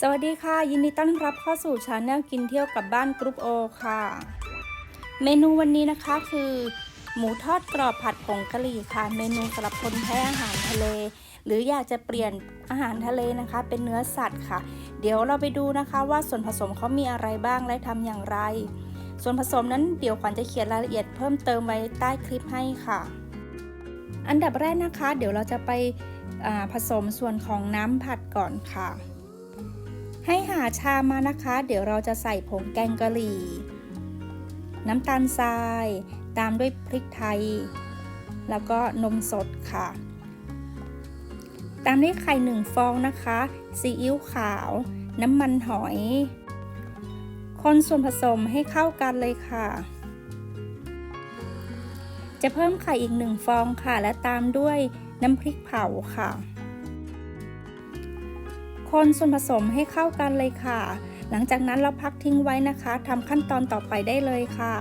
สวัสดีค่ะ ยินดีต้อนรับเข้าสู่ชาแนลกินเที่ยวกับบ้านกรุ๊ปโอค่ะ เมนูวันนี้นะคะคือ หมูทอดกรอบผัดผงกะหรี่ค่ะ เมนูสำหรับคนแพ้อาหารทะเล หรืออยากจะเปลี่ยนอาหารทะเลนะคะ เป็นเนื้อสัตว์ค่ะ เดี๋ยวเราไปดูนะคะว่าส่วนผสมเขามีอะไรบ้างและทำอย่างไร ส่วนผสมนั้นเดี๋ยวขวัญจะเขียนรายละเอียดเพิ่มเติมไว้ใต้คลิปให้ค่ะ อันดับแรกนะคะ เดี๋ยวเราจะไปผสมส่วนของน้ำผัดก่อนค่ะ ให้หาชามมานะคะ เดี๋ยวเราจะใส่ผงแกงกะหรี่ น้ำตาลทราย ตามด้วยพริกไทย แล้วก็นมสดค่ะ ตามด้วยไข่หนึ่งฟองนะคะซีอิ๊วขาว น้ำมันหอย คนส่วนผสมให้เข้ากันเลยค่ะ จะเพิ่มไข่อีกหนึ่งฟองค่ะ และตามด้วยน้ำพริกเผาค่ะ คนส่วนผสมให้เข้ากันเลยค่ะ หลังจากนั้นเราพักทิ้งไว้นะคะทำขั้นตอนต่อไปได้เลยค่ะ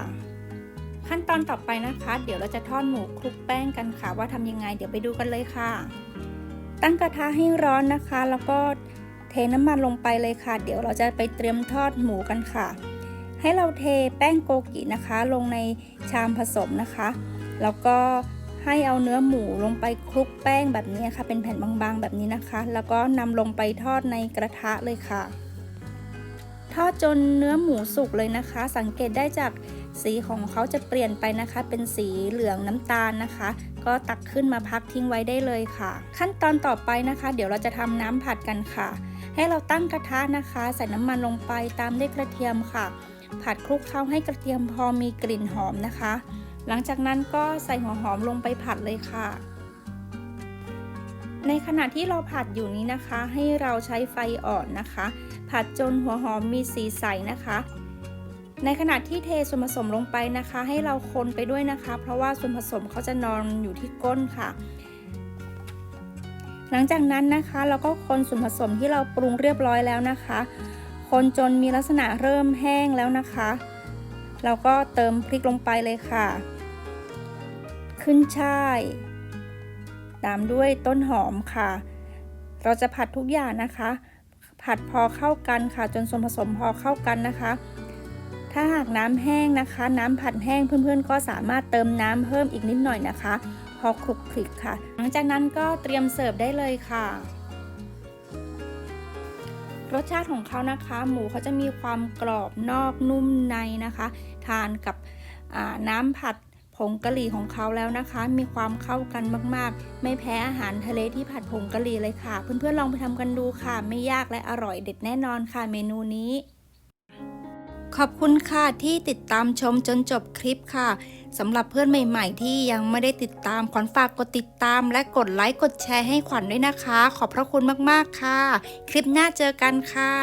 ขั้นตอนต่อไปนะคะ เดี๋ยวเราจะทอดหมูคลุกแป้งกันค่ะ ว่าทำยังไงเดี๋ยวไปดูกันเลยค่ะ ตั้งกระทะให้ร้อนนะคะ แล้วก็เทน้ำมันลงไปเลยค่ะ เดี๋ยวเราจะไปเตรียมทอดหมูกันค่ะ ให้เราเทแป้งโกกินะคะ ลงในชามผสมนะคะ แล้วก็ ให้เอาเนื้อหมูลงไปคลุกแป้งแบบนี้ค่ะ เป็นแผ่นบางๆแบบนี้นะคะ แล้วก็นำลงไปทอดในกระทะเลยค่ะ ทอดจนเนื้อหมูสุกเลยนะคะ สังเกตได้จากสีของเขาจะเปลี่ยนไปนะคะ เป็นสีเหลืองน้ำตาลนะคะ ก็ตักขึ้นมาพักทิ้งไว้ได้เลยค่ะ ขั้นตอนต่อไปนะคะ เดี๋ยวเราจะทำน้ำผัดกันค่ะ ให้เราตั้งกระทะนะคะ ใส่น้ำมันลงไปตามด้วยกระเทียมค่ะ ผัดคลุกเคล้าให้กระเทียมพอมีกลิ่นหอมนะคะ หลังจากนั้นก็ใส่หัวหอมลงไปผัดเลยค่ะ ในขณะที่เราผัดอยู่นี้นะคะ ให้เราใช้ไฟอ่อนนะคะ ผัดจนหัวหอมมีสีใสนะคะ ในขณะที่เทส่วนผสมลงไปนะคะ ให้เราคนไปด้วยนะคะ เพราะว่าส่วนผสมเขาจะนอนอยู่ที่ก้นค่ะ หลังจากนั้นนะคะเราก็คนส่วนผสมที่เราปรุงเรียบร้อยแล้วนะคะ คนจนมีลักษณะเริ่มแห้งแล้วนะคะเราก็เติมพริกลงไปเลยค่ะ ขึ้นช่าย ตามด้วยต้นหอมค่ะ เราจะผัดทุกอย่างนะคะ ผัดพอเข้ากันค่ะ จนส่วนผสมพอเข้ากันนะคะ ถ้าหากน้ำแห้งนะคะ น้ำผัดแห้งเพื่อนๆ ก็สามารถเติมน้ำเพิ่มอีกนิดหน่อยนะคะ พอคลุกคลิกค่ะ หลังจากนั้นก็เตรียมเสิร์ฟได้เลยค่ะรสชาติของเขานะคะ หมูเขาจะมีความกรอบนอกนุ่มในนะคะ ทานกับน้ำผัด ผงกะหรี่ของเขาแล้วนะคะ มีความเข้ากันมากๆ ไม่แพ้อาหารทะเลที่ผัดผงกะหรี่เลยค่ะ เพื่อนๆลองไปทำกันดูค่ะ ไม่ยากและอร่อยเด็ดแน่นอนค่ะเมนูนี้ ขอบคุณค่ะที่ติดตามชมจนจบคลิปค่ะสำหรับเพื่อนใหม่ๆ ที่ยังไม่ได้ติดตามขวัญฝากกดติดตาม และกดไลค์กดแชร์ให้ขวัญด้วยนะคะ ขอบพระคุณมากๆค่ะ คลิปหน้าเจอกันค่ะ